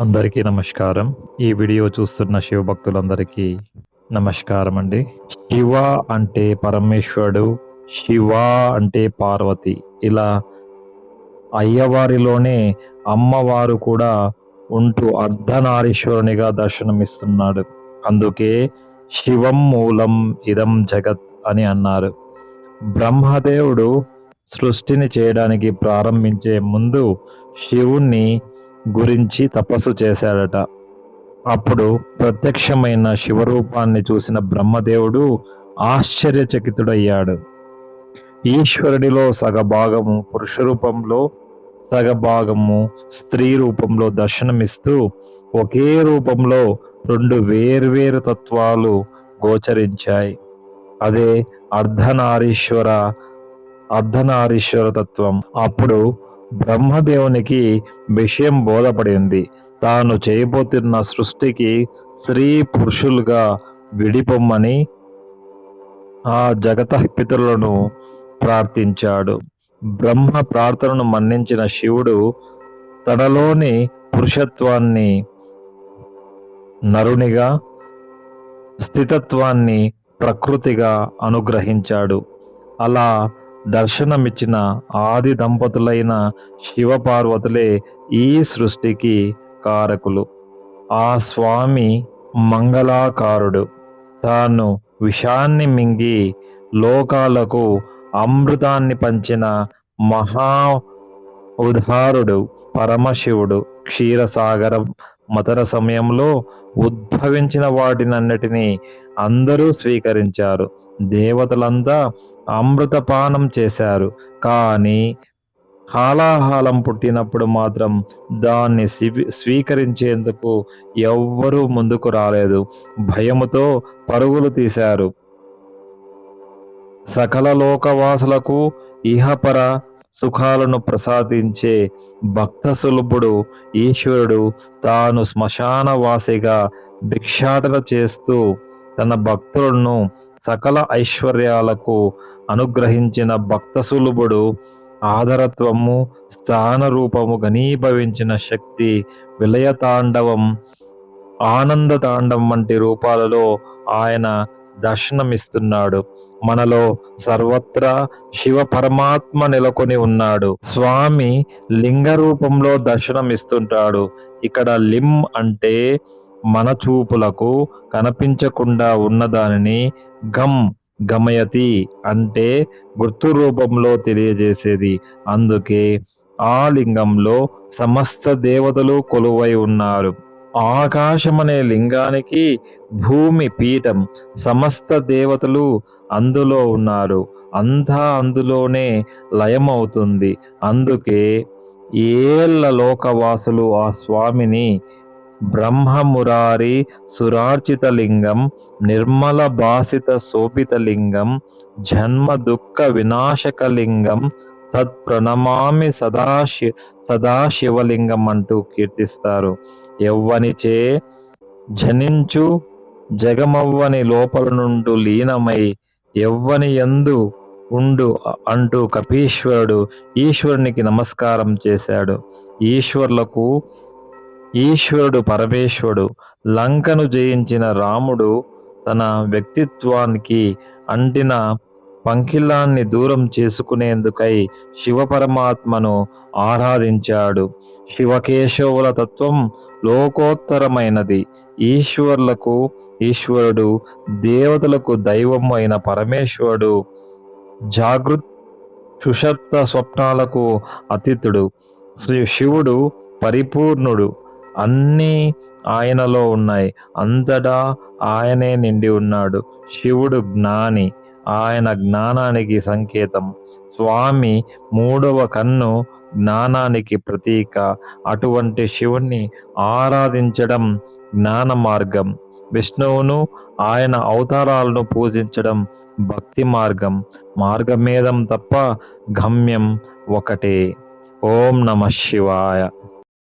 అందరికీ నమస్కారం. ఈ వీడియో చూస్తున్న శివ భక్తులందరికీ నమస్కారం అండి శివ అంటే పరమేశ్వరుడు శివ అంటే పార్వతి. ఇలా అయ్యవారిలోనే అమ్మవారు కూడా ఉంటూ అర్ధనారీశ్వరునిగా దర్శనమిస్తున్నాడు. అందుకే శివం మూలం ఇదం జగత్ అని అన్నారు. బ్రహ్మదేవుడు సృష్టిని చేయడానికి ప్రారంభించే ముందు శివుణ్ణి గురించి తపస్సు చేశాడట. అప్పుడు ప్రత్యక్షమైన శివరూపాన్ని చూసిన బ్రహ్మదేవుడు ఆశ్చర్యచకితుడయ్యాడు. ఈశ్వరుడిలో సగభాగము పురుష రూపంలో సగభాగము స్త్రీ రూపంలో దర్శనమిస్తూ ఒకే రూపంలో రెండు వేర్వేరు తత్వాలు గోచరించాయి. అదే అర్ధనారీశ్వర అర్ధనారీశ్వర తత్వం. అప్పుడు బ్రహ్మదేవునికి విషయం బోధపడింది. తాను చేయబోతున్న సృష్టికి స్త్రీ పురుషులుగా విడిపొమ్మని ఆ జగతపితరులను ప్రార్థించాడు. బ్రహ్మ ప్రార్థనను మన్నించిన శివుడు తనలోని పురుషత్వాన్ని నరునిగా స్థితత్వాన్ని ప్రకృతిగా అనుగ్రహించాడు. అలా దర్శనమిచ్చిన ఆది దంపతులైన శివపార్వతులే ఈ సృష్టికి కారకులు. ఆ స్వామి మంగళాకారుడు. తాను విషాన్ని మింగి లోకాలకు అమృతాన్ని పంచిన మహా ఉదారుడు పరమశివుడు క్షీరసాగర మతర సమయంలో ఉద్భవించిన వాటినన్నిటినీ అందరూ స్వీకరించారు. దేవతలంతా అమృతపానం చేశారు. కానీ హాలాహాలం పుట్టినప్పుడు మాత్రం దాన్ని స్వీకరించేందుకు ఎవ్వరూ ముందుకు రాలేదు. భయముతో పరుగులు తీశారు. సకల లోకవాసులకు ఇహపర సుఖాలను ప్రసాదించే భక్త సులభుడు ఈశ్వరుడు తాను శ్మశానవాసిగా భిక్షాటన చేస్తూ తన భక్తులను సకల ఐశ్వర్యాలకు అనుగ్రహించిన భక్త సులుభుడు ఆదరత్వము స్థాన రూపము ఘనీభవించిన శక్తి విలయతాండవం ఆనంద తాండవం వంటి రూపాలలో ఆయన దర్శనమిస్తున్నాడు. మనలో సర్వత్రా శివ పరమాత్మ నెలకొని ఉన్నాడు. స్వామి లింగ రూపంలో దర్శనమిస్తుంటాడు. ఇక్కడ లిం అంటే మన చూపులకు కనిపించకుండా ఉన్నదానిని గమ్ గమయతి అంటే గుర్తు రూపంలో తెలియజేసేది. అందుకే ఆ లింగంలో సమస్త దేవతలు కొలువై ఉన్నారు. ఆకాశమనే లింగానికి భూమి పీఠం సమస్త దేవతలు అందులో ఉన్నారు. అంతా అందులోనే లయమవుతుంది. అందుకే ఏళ్ళ లోకవాసులు ఆ స్వామిని బ్రహ్మమురారి సురార్చితలింగం నిర్మల భాసిత శోభిత లింగం జన్మ దుఃఖ వినాశక లింగం తత్ప్రణమామి సదాశి సదాశివలింగం అంటూ కీర్తిస్తారు. ఎవ్వనిచే జనించు జగమవ్వని లోపల నుండు లీనమై ఎవ్వని ఎందు ఉండు అంటూ కపీశ్వరుడు ఈశ్వరునికి నమస్కారం చేశాడు. ఈశ్వర్లకు ఈశ్వరుడు పరమేశ్వరుడు లంకను జయించిన రాముడు తన వ్యక్తిత్వానికి అంటిన పంకిలాన్ని దూరం చేసుకునేందుకై శివపరమాత్మను ఆరాధించాడు. శివకేశవుల తత్వం లోకోత్తరమైనది. ఈశ్వరులకు ఈశ్వరుడు దేవతలకు దైవం అయిన పరమేశ్వరుడు జాగృత్ సుషప్త స్వప్నాలకు అతిథుడు శివుడు పరిపూర్ణుడు. అన్నీ ఆయనలో ఉన్నాయి. అంతటా ఆయనే నిండి ఉన్నాడు. శివుడు జ్ఞాని. ఆయన జ్ఞానానికి సంకేతం. స్వామి మూడవ కన్ను జ్ఞానానికి ప్రతీక. అటువంటి శివుణ్ణి ఆరాధించడం జ్ఞాన మార్గం. విష్ణువును ఆయన అవతారాలను పూజించడం భక్తి మార్గం. మార్గమేదం తప్ప గమ్యం ఒకటే. ఓం నమ శివాయ.